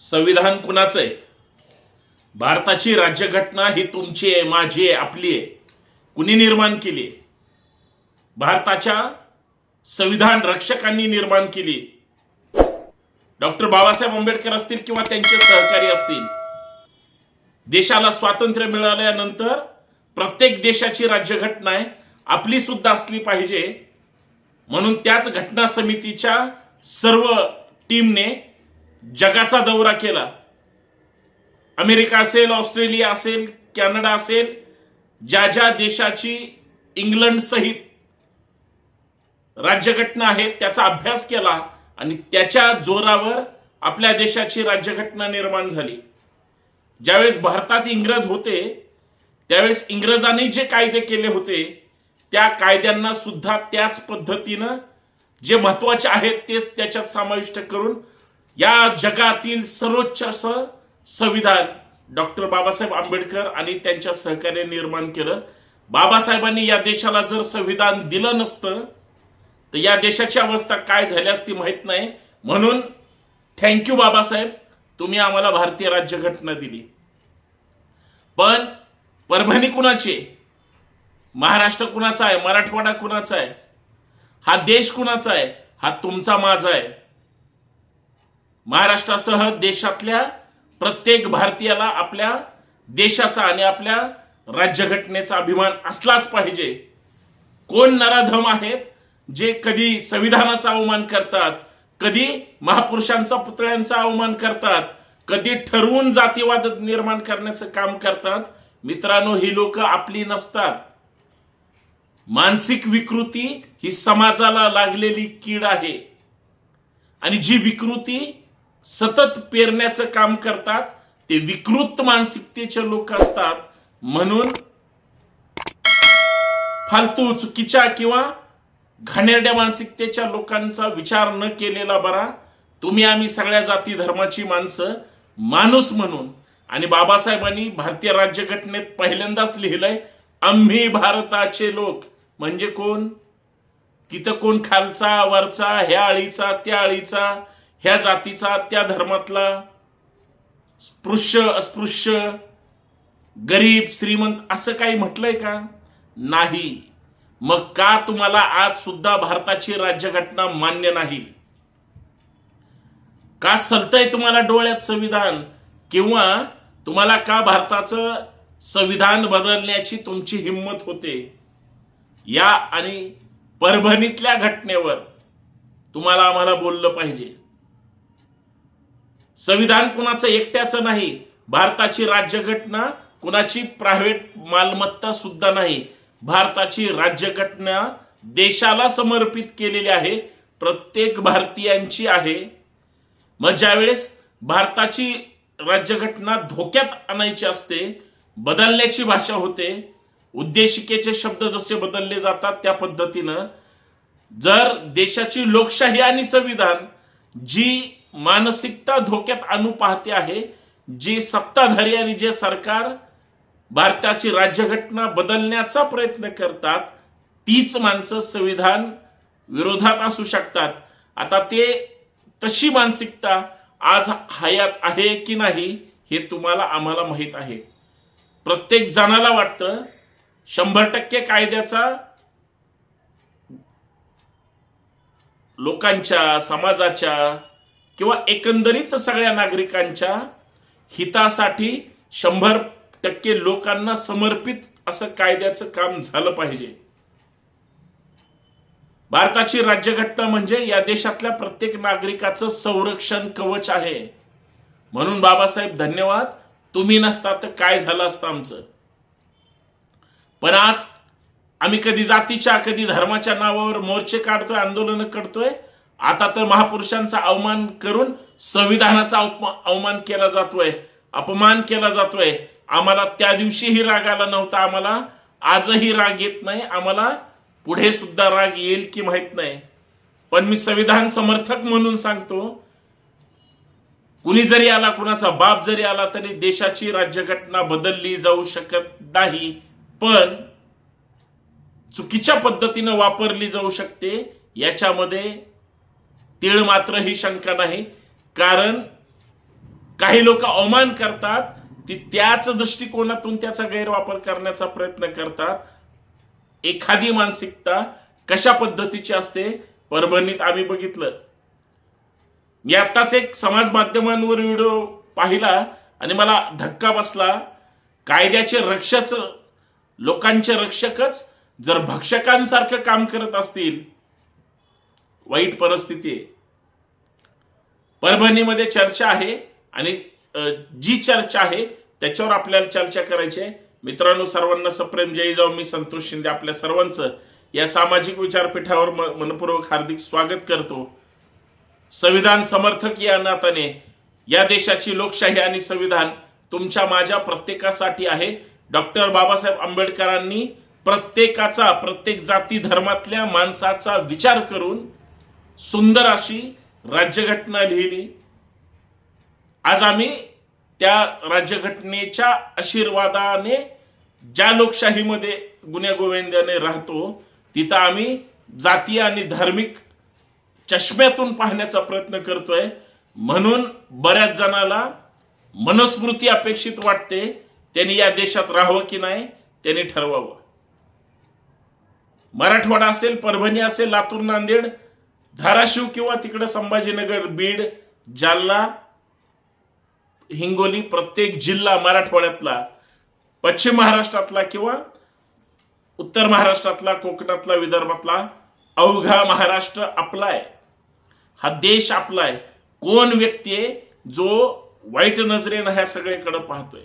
संविधान कुणाचं आहे? भारताची राज्यघटना ही तुमची आहे माझी आहे आपली आहे. कुणी निर्माण केली आहे? भारताच्या संविधान रक्षकांनी निर्माण केली डॉक्टर बाबासाहेब आंबेडकर असतील किंवा त्यांचे सहकारी असतील देशाला स्वातंत्र्य मिळाल्यानंतर प्रत्येक देशाची राज्यघटना आहे आपली सुद्धा असली पाहिजे. म्हणून त्याच घटना समितीच्या सर्व टीमने जगाचा दौरा केला. अमेरिका असेल ऑस्ट्रेलिया असेल कॅनडा असेल ज्या ज्या देशाची इंग्लंड सहित राज्यघटना आहे त्याचा अभ्यास केला आणि त्याच्या जोरावर आपल्या देशाची राज्यघटना निर्माण झाली. ज्यावेळेस भारतात इंग्रज होते त्यावेळेस इंग्रजांनी जे कायदे केले होते त्या कायद्यांना सुद्धा त्याच पद्धतीनं जे महत्त्वाचे आहेत तेच त्याच्यात समाविष्ट करून या जगातील सर्वोच्च असं संविधान डॉक्टर बाबासाहेब आंबेडकर आणि त्यांच्या सहकार्य निर्माण केलं. बाबासाहेबांनी या देशाला जर संविधान दिलं नसतं तर या देशाची अवस्था काय झाली असती माहीत नाही. म्हणून थँक्यू बाबासाहेब तुम्ही आम्हाला भारतीय राज्यघटना दिली. पण परभणी कुणाची महाराष्ट्र कुणाचा आहे? मराठवाडा कुणाचा आहे? हा देश कुणाचा आहे? हा तुमचा माझा आहे. महाराष्ट्रासह देशातल्या प्रत्येक भारतीयाला आपल्या देशाचा आणि आपल्या राज्यघटनेचा अभिमान असलाच पाहिजे. कोण नराधम आहेत जे कधी संविधानाचा अवमान करतात कधी महापुरुषांचा पुतळ्यांचा अवमान करतात कधी ठरवून जातीवाद निर्माण करण्याचं काम करतात मित्रांनो ही लोक आपली नसतात. मानसिक विकृती ही समाजाला लागलेली कीड आहे. आणि जी विकृती सतत पेरण्याचं काम करतात. ते विकृत मानसिकतेचे लोक असतात. म्हणून फालतू चुकीच्या किंवा घाणेरड्या मानसिकतेच्या लोकांचा विचार न केलेला बरा. तुम्ही आम्ही सगळ्या जाती धर्माची माणसं माणूस म्हणून. आणि बाबासाहेबांनी भारतीय राज्यघटनेत पहिल्यांदाच लिहिलंय आम्ही भारताचे लोक. म्हणजे कोण? तिथं कोण खालचा वरचा ह्या आळीचा त्या आळीचा ह्या जातीचा त्या धर्मातला स्पृश्य अस्पृश्य गरीब श्रीमंत असं काही म्हटलंय का? नाही. मग का तुम्हाला आज सुद्धा भारताची राज्यघटना मान्य नाही? का सलतय तुम्हाला डोळ्यात संविधान? किंवा तुम्हाला का भारताचं संविधान बदलण्याची तुमची हिंमत होते? या आणि परभणीतल्या घटनेवर तुम्हाला आम्हाला बोललं पाहिजे. संविधान कुणाचं एकट्याचं नाही भारताची राज्यघटना कुणाची प्रायव्हेट मालमत्ता सुद्धा नाही भारताची राज्यघटना देशाला समर्पित केलेली आहे प्रत्येक भारतीयांची आहे. मग ज्यावेळेस भारताची राज्यघटना धोक्यात आणायची असते बदलण्याची भाषा होते उद्देशिकेचे शब्द जसे बदलले जातात त्या पद्धतीनं जर देशाची लोकशाही आणि संविधान जी मानसिकता धोक्यात आणू पाहते आहे. जी सत्ताधारी आणि जे सरकार भारताची राज्यघटना बदलण्याचा प्रयत्न करतात तीच माणसं संविधान विरोधात असू शकतात. आता ते तशी मानसिकता आज हयात आहे की नाही हे तुम्हाला आम्हाला माहीत आहे. प्रत्येक जणाला वाटतं शंभर टक्के कायद्याचा लोकांच्या समाजाच्या किंवा एकंदरीत सगळ्या नागरिकांच्या हितासाठी शंभर टक्के लोकांना समर्पित असं कायद्याचं काम झालं पाहिजे. भारताची राज्यघटना म्हणजे या देशातल्या प्रत्येक नागरिकाचं संरक्षण कवच आहे. म्हणून बाबासाहेब धन्यवाद. तुम्ही नसता तर काय झालं असतं आमचं? पण आज आम्ही कधी जातीच्या कधी धर्माच्या नावावर मोर्चे काढतोय आंदोलन करतोय आता तर महापुरुषांचा अवमान करून संविधानाचा अवमान केला जातोय अपमान केला जातोय. आम्हाला त्या दिवशीही राग आला नव्हता आम्हाला. आजही राग येत नाही. आम्हाला पुढे सुद्धा राग येईल की माहीत नाही. पण मी संविधान समर्थक म्हणून सांगतो कुणी जरी आला कुणाचा बाप जरी आला तरी देशाची राज्यघटना बदलली जाऊ शकत नाही. पण चुकीच्या पद्धतीनं वापरली जाऊ शकते. याच्यामध्ये तीळ मात्र ही शंका नाही. कारण काही लोक अवमान करतात ती त्याच दृष्टिकोनातून त्याचा गैरवापर करण्याचा प्रयत्न करतात. एखादी मानसिकता कशा पद्धतीची असते परभणीत आम्ही बघितलं. मी आत्ताच एक समाज माध्यमांवर व्हिडिओ पाहिला आणि मला धक्का बसला. कायद्याचे रक्षक लोकांचे रक्षकच जर भक्षकांसारखं काम करत असतील वाईट परिस्थिती आहे. परभणीमध्ये चर्चा आहे आणि जी चर्चा आहे त्याच्यावर आपल्याला चर्चा करायची आहे. मित्रांनो सर्वांना सप्रेम. जय जाऊ. मी संतोष शिंदे आपल्या सर्वांचं या सामाजिक विचारपीठावर मनपूर्वक हार्दिक स्वागत करतो. संविधान समर्थक या नात्याने या देशाची लोकशाही आणि संविधान तुमच्या माझ्या प्रत्येकासाठी आहे. डॉक्टर बाबासाहेब आंबेडकरांनी प्रत्येकाचा प्रत्येक जाती धर्मातल्या माणसाचा विचार करून सुंदर अशी राज्यघटना लिहिली. आज आम्ही त्या राज्यघटनेच्या आशीर्वादाने ज्या लोकशाहीमध्ये गुन्हेगोविंदाने राहतो तिथं आम्ही जातीय आणि धार्मिक चष्म्यातून पाहण्याचा प्रयत्न करतोय. म्हणून बऱ्याच जणाला मनस्मृती अपेक्षित वाटते. त्यांनी या देशात राहावं की नाही त्यांनी ठरवावं. मराठवाडा असेल परभणी असेल लातूर नांदेड धाराशिव किंवा तिकडं संभाजीनगर बीड जालना हिंगोली प्रत्येक जिल्हा मराठवाड्यातला पश्चिम महाराष्ट्रातला किंवा उत्तर महाराष्ट्रातला कोकणातला विदर्भातला अवघा महाराष्ट्र आपला आहे. हा देश आपला आहे. कोण व्यक्ती आहे जो वाईट नजरेनं ह्या सगळीकडे पाहतोय?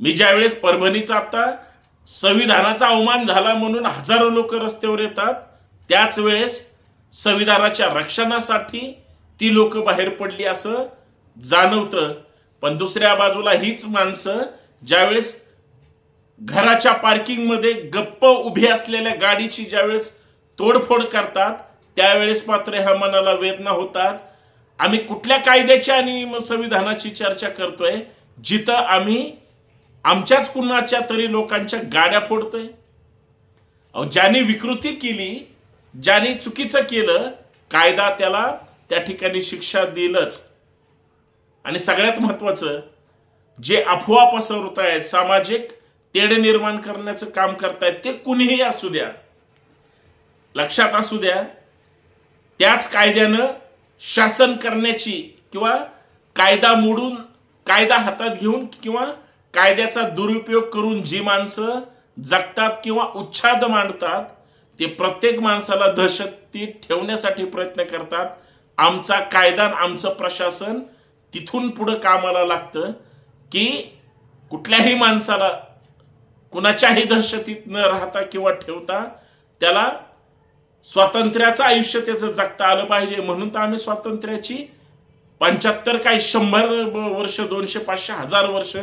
मी ज्यावेळेस परभणीचा आता संविधानाचा अवमान झाला म्हणून हजारो लोक रस्त्यावर येतात त्याच वेळेस संविधानाच्या रक्षणासाठी ती लोक बाहेर पडली असं जाणवतं. पण दुसऱ्या बाजूला हीच माणसं ज्यावेळेस घराच्या पार्किंगमध्ये गप्प उभी असलेल्या गाडीची ज्यावेळेस तोडफोड करतात त्यावेळेस मात्र ह्या मनाला वेदना होतात. आम्ही कुठल्या कायद्याची आणि संविधानाची चर्चा करतोय? जिथं आम्ही आमच्याच कुणाच्या तरी लोकांच्या गाड्या फोडतोय? ज्यांनी विकृती केली ज्याने चुकीचं केलं कायदा त्याला त्या ठिकाणी शिक्षा देईलच आणि सगळ्यात महत्वाचं जे अफवा पसरवत आहेत सामाजिक तेढ निर्माण करण्याचं काम करतायत ते कुणीही असू द्या. लक्षात असू द्या त्याच कायद्यानं शासन करण्याची किंवा कायदा मोडून कायदा हातात घेऊन किंवा कायद्याचा दुरुपयोग करून जी माणसं जगतात किंवा उच्छाद मांडतात ते प्रत्येक माणसाला दहशतीत ठेवण्यासाठी प्रयत्न करतात. आमचा कायदा आमचं प्रशासन तिथून पुढं कामाला लागतं की कुठल्याही माणसाला कुणाच्याही दहशतीत न राहता किंवा ठेवता त्याला स्वातंत्र्याचं आयुष्य त्याचं जगता आलं पाहिजे. म्हणून तर आम्ही स्वातंत्र्याची पंच्याहत्तर काय शंभर वर्ष दोनशे पाचशे हजार वर्ष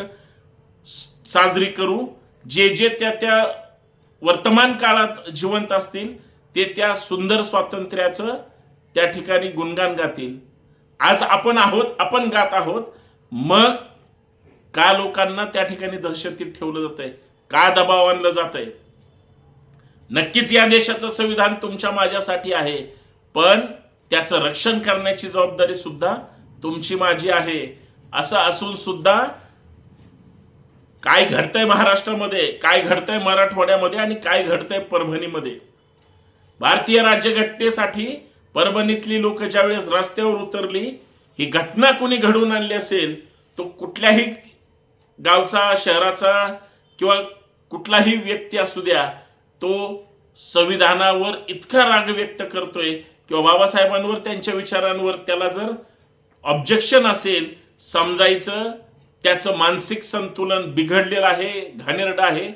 साजरी करू. जे जे त्या त्या वर्तमान काळात जिवंत असतील ते त्या सुंदर स्वातंत्र्याचं त्या ठिकाणी गुणगान गातील. आज आपण आहोत आपण गात आहोत मग का लोकांना त्या ठिकाणी दहशतीत ठेवलं जातंय? का दबाव आणलं जातंय? नक्कीच या देशाचं संविधान तुमच्या माझ्यासाठी आहे पण त्याचं रक्षण करण्याची जबाबदारी सुद्धा तुमची माझी आहे. असं असून सुद्धा काय घडतंय महाराष्ट्रामध्ये काय घडतंय मराठवाड्यामध्ये आणि काय घडतंय परभणीमध्ये? भारतीय राज्यघटनेसाठी परभणीतली लोक ज्यावेळेस रस्त्यावर उतरली ही घटना कोणी घडवून आणली असेल तो कुठल्याही गावचा शहराचा किंवा कुठलाही व्यक्ती असू द्या तो संविधानावर इतका राग व्यक्त करतोय किंवा बाबासाहेबांवर त्यांच्या विचारांवर त्याला जर ऑब्जेक्शन असेल समजायचं त्याचं मानसिक संतुलन बिघडलेलं आहे घाणेरडं आहे.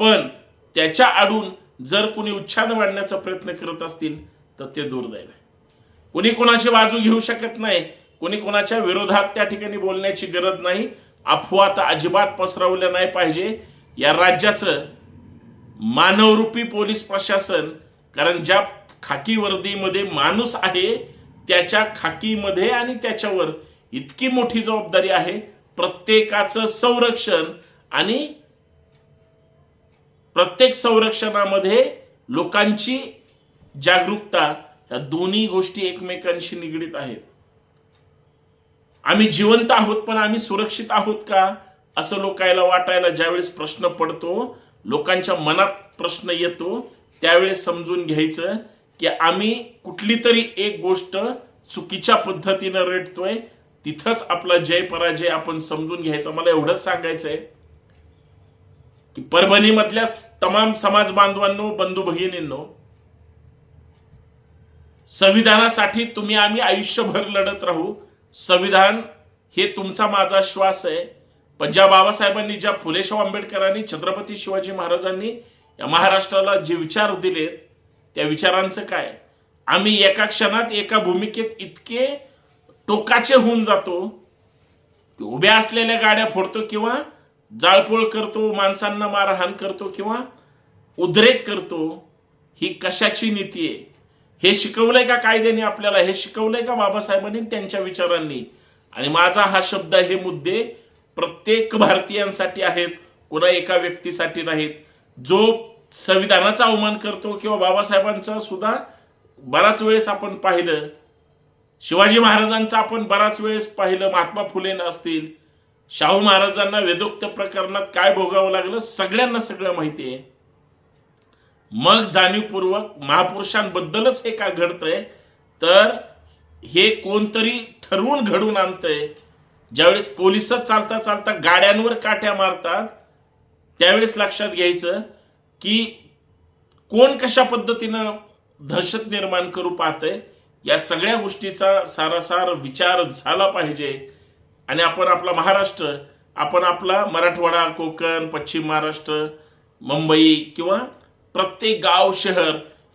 पण त्याच्या आडून जर कुणी उच्छाद वाढण्याचा प्रयत्न करत असतील तर ते दुर्दैव आहे. कुणी कुणाची बाजू घेऊ शकत नाही कुणी कुणाच्या विरोधात त्या ठिकाणी बोलण्याची गरज नाही अफवा तर अजिबात पसरवल्या नाही पाहिजे. या राज्याचं मानवरूपी पोलीस प्रशासन कारण ज्या खाकी वर्दीमध्ये माणूस आहे त्याच्या खाकीमध्ये आणि त्याच्यावर इतकी मोठी जबाबदारी आहे प्रत्येकाचं संरक्षण आणि प्रत्येक संरक्षणामध्ये लोकांची जागरूकता या दोन्ही गोष्टी एकमेकांशी निगडीत आहेत. आम्ही जिवंत आहोत पण आम्ही सुरक्षित आहोत का? असं लोकायला वाटायला ज्यावेळेस प्रश्न पडतो लोकांच्या मनात प्रश्न येतो त्यावेळेस समजून घ्यायचं की आम्ही कुठली तरी एक गोष्ट चुकीच्या पद्धतीनं रेटतोय तिथंच आपला जय पराजय आपण समजून घ्यायचा. मला एवढंच सांगायचंय की परभणीमधल्या तमाम समाज बांधवांनो बंधू भगिनींनो संविधानासाठी तुम्ही आम्ही आयुष्यभर लढत राहू. संविधान हे तुमचा माझा श्वास आहे. पण ज्या बाबासाहेबांनी ज्या फुलेशाह आंबेडकरांनी छत्रपती शिवाजी महाराजांनी या महाराष्ट्राला जे विचार दिलेत त्या विचारांचं काय? आम्ही एका क्षणात एका भूमिकेत इतके टोकाचे होऊन जातो. उभ्या असलेल्या गाड्या फोडतो किंवा जाळपोळ करतो माणसांना मारहाण करतो किंवा उद्रेक करतो ही कशाची नीती आहे? हे शिकवलंय का कायद्याने आपल्याला? हे शिकवलंय का बाबासाहेबांनी? त्यांच्या विचारांनी. आणि माझा हा शब्द हे मुद्दे प्रत्येक भारतीयांसाठी आहेत कुणा एका व्यक्तीसाठी नाहीत. जो संविधानाचा अवमान करतो किंवा बाबासाहेबांचा सुद्धा बराच वेळेस आपण पाहिलं शिवाजी महाराजांचं आपण बराच वेळेस पाहिलं महात्मा फुले असतील शाहू महाराजांना वेदोक्त प्रकरणात काय भोगावं लागलं सगळ्यांना सगळं माहिती आहे. मग जाणीवपूर्वक महापुरुषांबद्दलच हे का घडतंय? तर हे कोणतरी ठरवून घडून आणतंय. ज्यावेळेस पोलिसच चालता चालता गाड्यांवर काट्या मारतात त्यावेळेस लक्षात घ्यायचं की कोण कशा पद्धतीनं दहशत निर्माण करू पाहतंय या सगळ्या गोष्टीचा सारासार विचार झाला पाहिजे. आणि आपण आपला महाराष्ट्र आपण आपला मराठवाडा कोकण पश्चिम महाराष्ट्र मुंबई किंवा प्रत्येक गाव शहर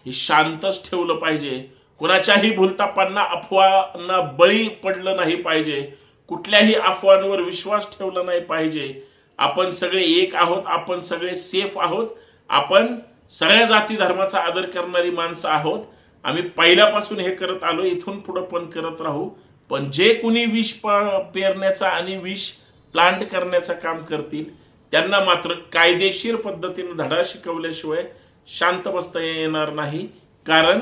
हे शांतच ठेवलं पाहिजे. कुणाच्याही भूलतापांना अफवांना बळी पडलं नाही पाहिजे. कुठल्याही अफवांवर विश्वास ठेवला नाही पाहिजे. आपण सगळे एक आहोत आपण सगळे सेफ आहोत. आपण सगळ्या जाती धर्माचा आदर करणारी माणसं आहोत. आम्ही पहिल्यापासून हे करत आलो इथून पुढं पण करत राहू. पण जे कुणी विष प- पेरण्याचा आणि विष प्लांट करण्याचं काम करतील त्यांना मात्र कायदेशीर पद्धतीनं धडा शिकवल्याशिवाय शांत बसता येणार नाही. कारण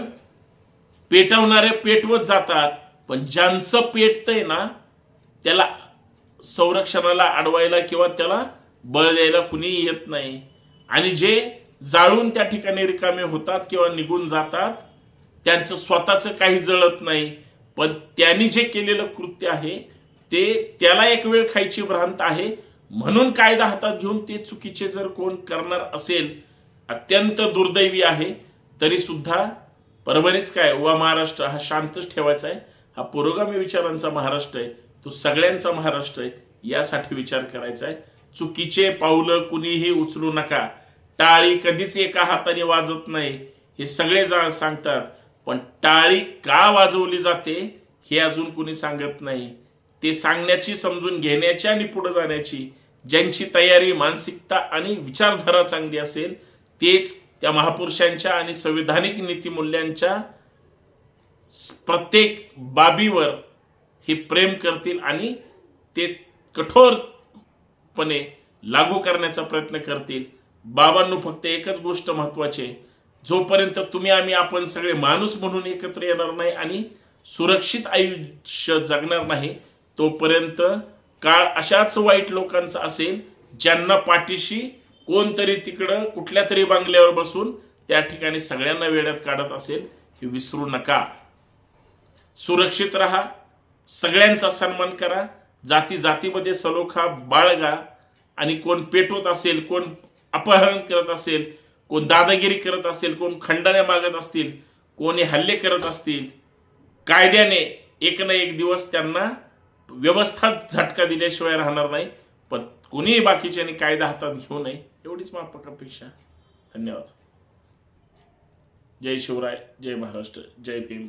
पेटवणारे पेटवत जातात पण ज्यांचं पेटतंय ना त्याला संरक्षणाला अडवायला किंवा त्याला बळ द्यायला कुणी येत नाही. आणि जे जाळून त्या ठिकाणी रिकामे होतात किंवा निघून जातात त्यांचं स्वतःचं काही जळत नाही. पण त्यांनी जे केलेलं कृत्य आहे ते त्याला एक वेळ खायची भ्रांत आहे. म्हणून कायदा हातात घेऊन ते चुकीचे जर कोण करणार असेल अत्यंत दुर्दैवी आहे. तरी सुद्धा परभणीच काय वा महाराष्ट्र हा शांतच ठेवायचा आहे. हा पुरोगामी विचारांचा महाराष्ट्र आहे. तो सगळ्यांचा महाराष्ट्र आहे यासाठी विचार करायचा आहे. चुकीचे पावलं कुणीही उचलू नका. टाळी कधीच एका हाताने वाजत नाही. हे सगळे जा सांगतात. पण टाळी का वाजवली जाते हे अजून कुणी सांगत नाही. ते सांगण्याची समजून घेण्याची आणि पुढे जाण्याची ज्यांची तयारी मानसिकता आणि विचारधारा चांगली असेल तेच त्या महापुरुषांच्या आणि संविधानिक नीतिमूल्यांच्या प्रत्येक बाबीवर हे प्रेम करतील आणि ते कठोरपणे लागू करण्याचा प्रयत्न करतील. बाबांनो फक्त एकच गोष्ट महत्वाची आहे. जोपर्यंत तुम्ही आम्ही आपण सगळे माणूस म्हणून एकत्र येणार नाही आणि सुरक्षित आयुष्य जगणार नाही तोपर्यंत काळ अशाच वाईट लोकांचा असेल ज्यांना पाठीशी कोणतरी तिकडं कुठल्या तरी बांगल्यावर बसून त्या ठिकाणी सगळ्यांना वेड्यात काढत असेल हे विसरू नका. सुरक्षित राहा सगळ्यांचा सन्मान करा जाती जातीमध्ये सलोखा बाळगा आणि कोण पेटवत असेल कोण अपहरण करत असेल कोण दादागिरी करत असतील कोण खंडाने मागत असतील कोणी हल्ले करत असतील कायद्याने एक ना एक दिवस त्यांना व्यवस्था झटका दिल्याशिवाय राहणार नाही पण कोणीही बाकीच्याने कायदा हातात घेऊ नये एवढीच माफक अपेक्षा धन्यवाद. जय शिवराय जय महाराष्ट्र जय भीम.